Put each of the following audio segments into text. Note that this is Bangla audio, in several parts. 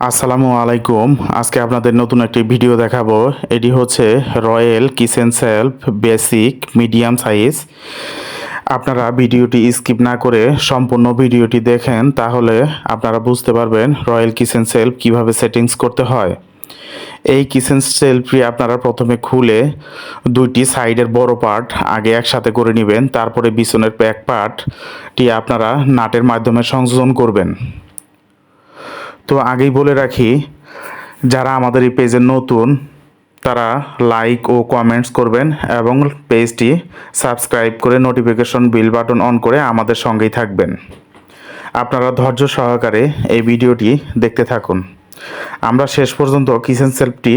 আসসালামু আলাইকুম। আজকে আপনাদের নতুন একটি ভিডিও দেখাবো। এটি হচ্ছে royal kitchen shelf basic medium size. আপনারা ভিডিওটি স্কিপ না করে সম্পূর্ণ ভিডিওটি দেখেন, তাহলে আপনারা বুঝতে পারবেন রয়্যাল কিচেন সেলফ কীভাবে সেটিংস করতে হয়। এই কিচেন সেলফটি আপনারা প্রথমে খুলে দুইটি সাইডের বড় পার্ট আগে একসাথে করে নেবেন, তারপরে বিছনের ব্যাক পার্টটি আপনারা নাটের মাধ্যমে সংযোজন করবেন। তো আগেই বলে রাখি, যারা আমাদের এই পেজে নতুন, তারা লাইক ও কমেন্টস করবেন এবং পেজটি সাবস্ক্রাইব করে নোটিফিকেশন বিল বাটন অন করে আমাদের সঙ্গেই থাকবেন। আপনারা ধৈর্য সহকারে এই ভিডিওটি দেখতে থাকুন। আমরা শেষ পর্যন্ত কিচেন সেলফটি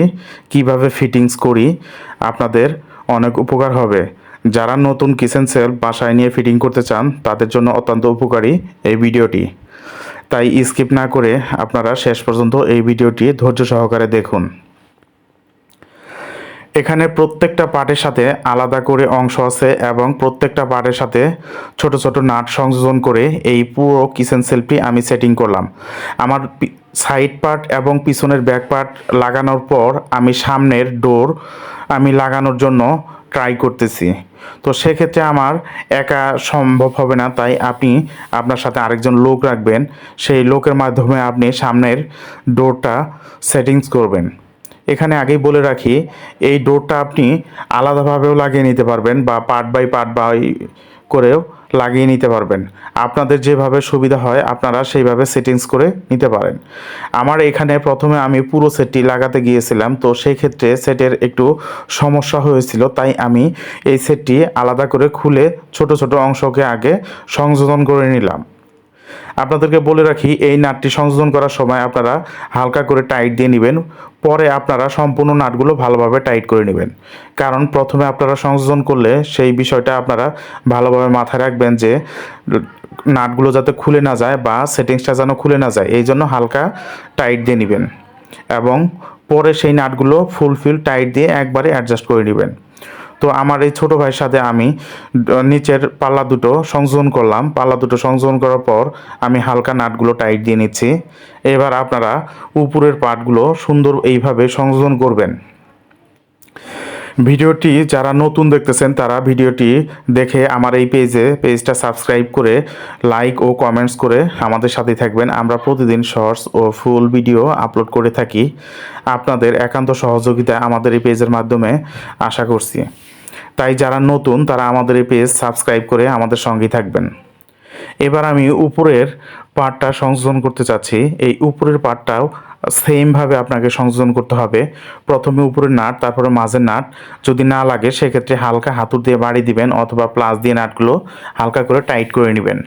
কীভাবে ফিটিংস করি, আপনাদের অনেক উপকার হবে। যারা নতুন কিচেন সেলফ বাসায় নিয়ে ফিটিং করতে চান, তাদের জন্য অত্যন্ত উপকারী এই ভিডিওটি। তাই স্কিপ না করে আপনারা শেষ পর্যন্ত এই ভিডিওটি ধৈর্য সহকারে দেখুন। এখানে প্রত্যেকটা পার্টের সাথে আলাদা করে অংশ আছে এবং প্রত্যেকটা পার্টের সাথে ছোট ছোট নাট সংযোজন করে এই পুরো কিচেন সেলফটি আমি সেটিং করলাম। আমার সাইড পার্ট এবং পিছনের ব্যাক পার্ট লাগানোর পর আমি সামনের ডোর আমি লাগানোর জন্য ট্রাই করতেছি। তো সেক্ষেত্রে আমার একা সম্ভব হবে না, তাই আপনি আপনার সাথে আরেকজন লোক রাখবেন। সেই লোকের মাধ্যমে আপনি সামনের ডোরটা সেটিংস করবেন। এখানে আগেই বলে রাখি, এই ডোরটা আপনি আলাদাভাবেও লাগিয়ে নিতে পারবেন বা পার্ট বাই পার্ট বাই করেও লাগিয়ে নিতে পারবেন। আপনাদের যেভাবে সুবিধা হয়, আপনারা সেইভাবে সেটিংস করে নিতে পারেন। আমার এখানে প্রথমে আমি পুরো সেটটি লাগাতে গিয়েছিলাম, তো সেই ক্ষেত্রে সেটের একটু সমস্যা হয়েছিল, তাই আমি এই সেটটি আলাদা করে খুলে ছোট ছোট অংশকে আগে সংযোজন করে নিলাম। আপনাদেরকে বলে রাখি, এই নাটটি সংশোধন করার সময় আপনারা হালকা করে টাইট দিয়ে নেবেন। পরে আপনারা সম্পূর্ণ নাটগুলো ভালোভাবে টাইট করে নেবেন। কারণ প্রথমে আপনারা সংশোধন করলে সেই বিষয়টা আপনারা ভালোভাবে মাথায় রাখবেন যে, নাটগুলো যাতে খুলে না যায় বা সেটিংসটা যেন খুলে না যায়, এই জন্য হালকা টাইট দিয়ে নেবেন। এবং পরে সেই নাটগুলো ফুলফিল, টাইট দিয়ে একবারে অ্যাডজাস্ট করে নেবেন। তো আমার এই ছোটো ভাইয়ের সাথে আমি নিচের পাল্লা দুটো সংযোজন করলাম। পাল্লা দুটো সংযোজন করার পর আমি হালকা নাটগুলো টাইট দিয়ে নিচ্ছি। এবার আপনারা উপরের পার্টগুলো সুন্দর এইভাবে সংযোজন করবেন। ভিডিওটি যারা নতুন দেখতেছেন, তারা ভিডিওটি দেখে আমার এই পেজে, পেজটা সাবস্ক্রাইব করে লাইক ও কমেন্টস করে আমাদের সাথে থাকবেন। আমরা প্রতিদিন শর্টস ও ফুল ভিডিও আপলোড করে থাকি। আপনাদের একান্ত সহযোগিতা আমাদের এই পেজের মাধ্যমে আশা করছি। তাই যারা নতুন, তারা আমাদের এই পেজ সাবস্ক্রাইব করে আমাদের সঙ্গেই থাকবেন। এবার আমি উপরের পার্টটা সংযোজন করতে চাচ্ছি। এই উপরের পার্টটাও সেমভাবে আপনাকে সংযোজন করতে হবে। প্রথমে উপরের নাট, তারপরে মাঝের নাট। যদি না লাগে, সেক্ষেত্রে হালকা হাতুর দিয়ে বাড়ি দিবেন অথবা প্লাস দিয়ে নাটগুলো হালকা করে টাইট করে নেবেন।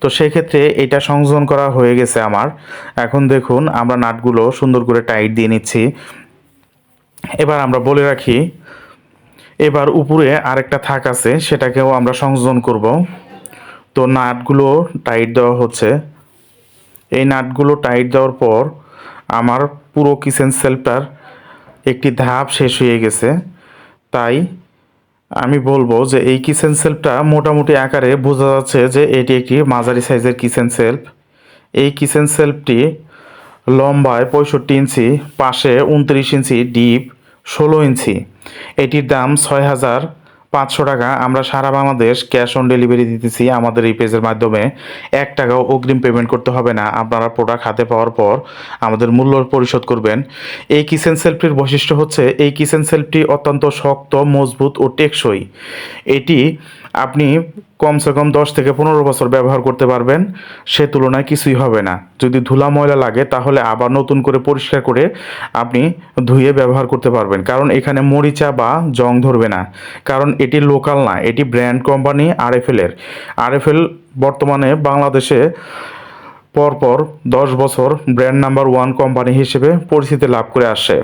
তো সেক্ষেত্রে এটা সংযোজন করা হয়ে গেছে আমার। এখন দেখুন, আমরা নাটগুলো সুন্দর করে টাইট দিয়ে নিচ্ছি। এবার আমরা বলে রাখি এবার উপরে আরেকটা থাক আছে, সেটাকেও আমরা সংযোজন করব। তো নাটগুলো টাইট দেওয়া হচ্ছে। এই নাটগুলো টাইট দেওয়ার পর আমার পুরো কিচেন সেলফটার একটি ধাপ শেষ হয়ে গেছে। তাই আমি বলব যে এই কিচেন সেলফটা মোটামুটি আকারে বোঝা যাচ্ছে যে এটি একটি মাঝারি সাইজের কিচেন সেলফ এই কিচেন সেলফটি লম্বায় পঁয়ষট্টি ইঞ্চি, পাশে উনত্রিশ ইঞ্চি ডিপ ষোলো ইঞ্চি। এটির দাম ছয় হাজার পাঁচশো টাকা। আমরা সারা বাংলাদেশ ক্যাশ অন ডেলিভারি দিতেছি আমাদের এই পেজের মাধ্যমে। এক টাকাও অগ্রিম পেমেন্ট করতে হবে না। আপনারা প্রোডাক্ট হাতে পাওয়ার পর আমাদের মূল্য পরিশোধ করবেন। এই কিচেন সেলফটির বৈশিষ্ট্য হচ্ছে, এই কিচেন সেলফটি অত্যন্ত শক্ত, মজবুত ও টেকসই। এটি আপনি কমসে কম দশ থেকে পনেরো বছর ব্যবহার করতে পারবেন, সে তুলনায় কিছুই হবে না। যদি ধুলা ময়লা লাগে, তাহলে আবার নতুন করে পরিষ্কার করে আপনি ধুয়ে ব্যবহার করতে পারবেন। কারণ এখানে মরিচা বা জং ধরবে না। কারণ এটি লোকাল না, এটি ব্র্যান্ড কোম্পানি আরএফএলের আরএফএল বর্তমানে বাংলাদেশে পরপর দশ বছর ব্র্যান্ড নাম্বার ওয়ান কোম্পানি হিসেবে পরিচিতি লাভ করে আসে।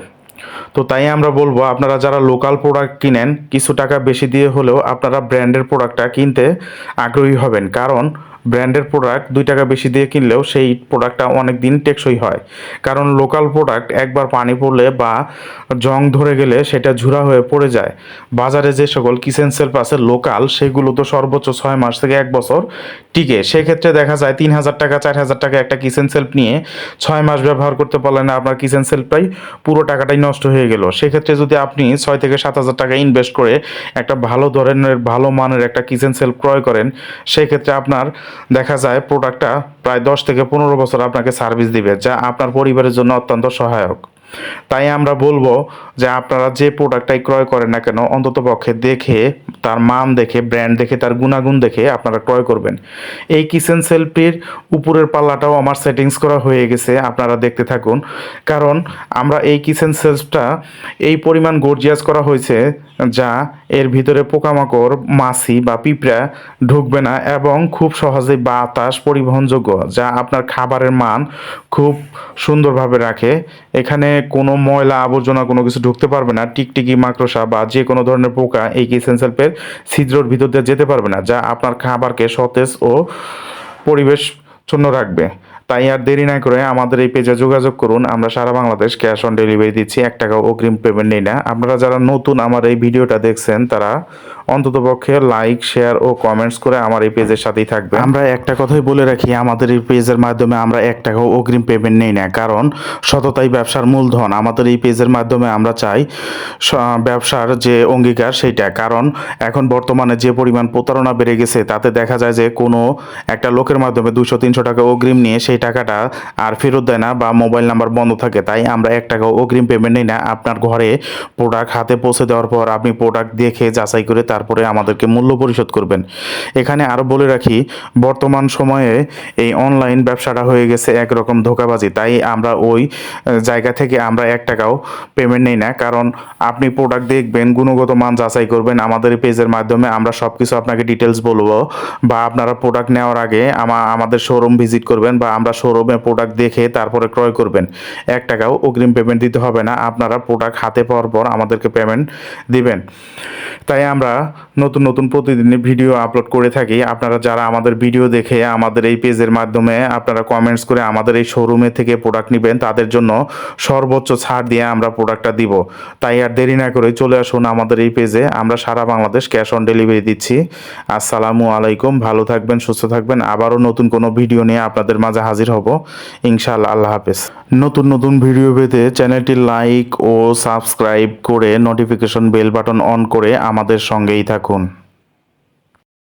তো তাই আমরা বলব, আপনারা যারা লোকাল প্রোডাক্ট কিনেন, কিছু টাকা বেশি দিয়ে হলেও আপনারা ব্র্যান্ডের প্রোডাক্টটা কিনতে আগ্রহী হবেন। কারণ ব্র্যান্ডের প্রোডাক্ট দুই টাকা বেশি দিয়ে কিনলেও সেই প্রোডাক্টটা অনেক দিন টেকসই হয়। কারণ লোকাল প্রোডাক্ট একবার পানি পড়লে বা জং ধরে গেলে সেটা ঝুরা হয়ে পড়ে যায়। বাজারে যে সকল কিচেন সেলফ আছে লোকাল, সেগুলো তো সর্বোচ্চ ছয় মাস থেকে এক বছর টিকে। সেক্ষেত্রে দেখা যায় তিন হাজার টাকা, চার হাজার টাকা একটা কিচেন সেলফ নিয়ে ছয় মাস ব্যবহার করতে পারলেন না, আপনার কিচেন সেলফটাই পুরো টাকাটাই নষ্ট হয়ে গেল। সেক্ষেত্রে যদি আপনি ছয় থেকে সাত হাজার টাকা ইনভেস্ট করে একটা ভালো ধরনের, ভালো মানের একটা কিচেন সেলফ ক্রয় করেন, সেক্ষেত্রে আপনার দেখা যায় প্রোডাক্টটা প্রায় দশ থেকে পনেরো বছর আপনাকে সার্ভিস দিবে, যা আপনার পরিবারের জন্য অত্যন্ত সহায়ক। তাই আমরা বলব যে আপনারা যে প্রোডাক্টটাই ক্রয় করেন না কেন, অন্তত পক্ষে দেখে, তার মান দেখে ব্র্যান্ড দেখে, তার গুণাগুণ দেখে আপনারা ক্রয় করবেন। এই কিচেন সেলফটির উপরের পাল্লাটাও আমার সেটিংস করা হয়ে গেছে, আপনারা দেখতে থাকুন। কারণ আমরা এই কিচেন সেলফটা এই পরিমাণ গর্জিয়াস করা হয়েছে, যা এর ভিতরে পোকামাকড়, মাছি বা পিঁপড়া ঢুকবে না এবং খুব সহজে বাতাস পরিবহনযোগ্য, যা আপনার খাবারের মান খুব সুন্দরভাবে রাখে। এখানে কোনো ময়লা আবর্জনা কোনো কিছু ঢুকতে পারবে না, টিকটিকি, মাকড়সা বা যে কোনো ধরনের পোকা এই কিচেন সেলফের ছিদ্রর ভিতর দিয়ে যেতে পারবে না, যা আপনার খাবারকে সতেজ ও পরিবেশ শূন্য রাখবে। তাই আর দেরি না করে আমাদের এই পেজে যোগাযোগ করুন। আমরা সারা বাংলাদেশ ক্যাশ অন ডেলিভারি দিচ্ছি, এক টাকা অগ্রিম পেমেন্ট নেই না। আপনারা যারা নতুন আমার এই ভিডিওটা দেখছেন, তারা অন্ততপক্ষে লাইক শেয়ার ও কমেন্টস করে আমার এই পেজের সাথেই থাকবে আমরা একটা কথাই বলে রাখি, আমাদের এই পেজের মাধ্যমে আমরা এক টাকাও অগ্রিম পেমেন্ট নেই না। কারণ সততাই ব্যবসার মূলধন। আমাদের এই পেজের মাধ্যমে আমরা চাই ব্যবসার যে অঙ্গীকার সেইটা কারণ এখন বর্তমানে যে পরিমাণ প্রতারণা বেড়ে গেছে, তাতে দেখা যায় যে কোনো একটা লোকের মাধ্যমে দুশো তিনশো টাকা অগ্রিম নিয়ে সেই টাকাটা আর ফেরত দেয় না বা মোবাইল নাম্বার বন্ধ থাকে, তাই আমরা এক টাকা অগ্রিম পেমেন্ট নিই না। আপনার ঘরে প্রোডাক্ট হাতে পৌঁছে দেওয়ার পর আপনি প্রোডাক্ট দেখে যাচাই করে তারপরে আমাদেরকে মূল্য পরিশোধ করবেন। এখানে আরও বলে রাখি, বর্তমান সময়ে এই অনলাইন ব্যবসাটা হয়ে গেছে একরকম ধোকাবাজি, তাই আমরা ওই জায়গা থেকে আমরা এক টাকাও পেমেন্ট নেই না। কারণ আপনি প্রোডাক্ট দেখবেন, গুণগত মান যাচাই করবেন, আমাদের পেজের মাধ্যমে আমরা সব কিছু আপনাকে ডিটেলস বলব বা আপনারা প্রোডাক্ট নেওয়ার আগে আমা- আমাদের শোরুম ভিজিট করবেন বা আমরা শোরুমে প্রোডাক্ট দেখে তারপরে ক্রয় করবেন। এক টাকাও অগ্রিম পেমেন্ট দিতে হবে না। আপনারা প্রোডাক্ট হাতে পাওয়ার পর আমাদেরকে পেমেন্ট দিবেন। তাই আমরা নতুন নতুন প্রতিদিনই ভিডিও আপলোড করে থাকি। আপনারা যারা আমাদের ভিডিও দেখে আমাদের এই পেজের মাধ্যমে আপনারা কমেন্টস করে আমাদের এই শোরুমে থেকে প্রোডাক্ট নেবেন, তাদের জন্য সর্বোচ্চ ছাড় দিয়ে আমরা প্রোডাক্টটা দিব। তাই আর দেরি না করে চলে আসুন আমাদের এই পেজে আমরা সারা বাংলাদেশ ক্যাশ অন ডেলিভারি দিচ্ছি। আসসালামু আলাইকুম। ভালো থাকবেন, সুস্থ থাকবেন। আবারও নতুন কোনো ভিডিও নিয়ে আপনাদের মাঝে হাজির হব। ইনশাআল্লাহ, আল্লাহ হাফেজ। নতুন নতুন ভিডিও পেতে চ্যানেলটি লাইক ও সাবস্ক্রাইব করে নোটিফিকেশন বেল বাটন অন করে আমাদের সঙ্গেই থাকুন।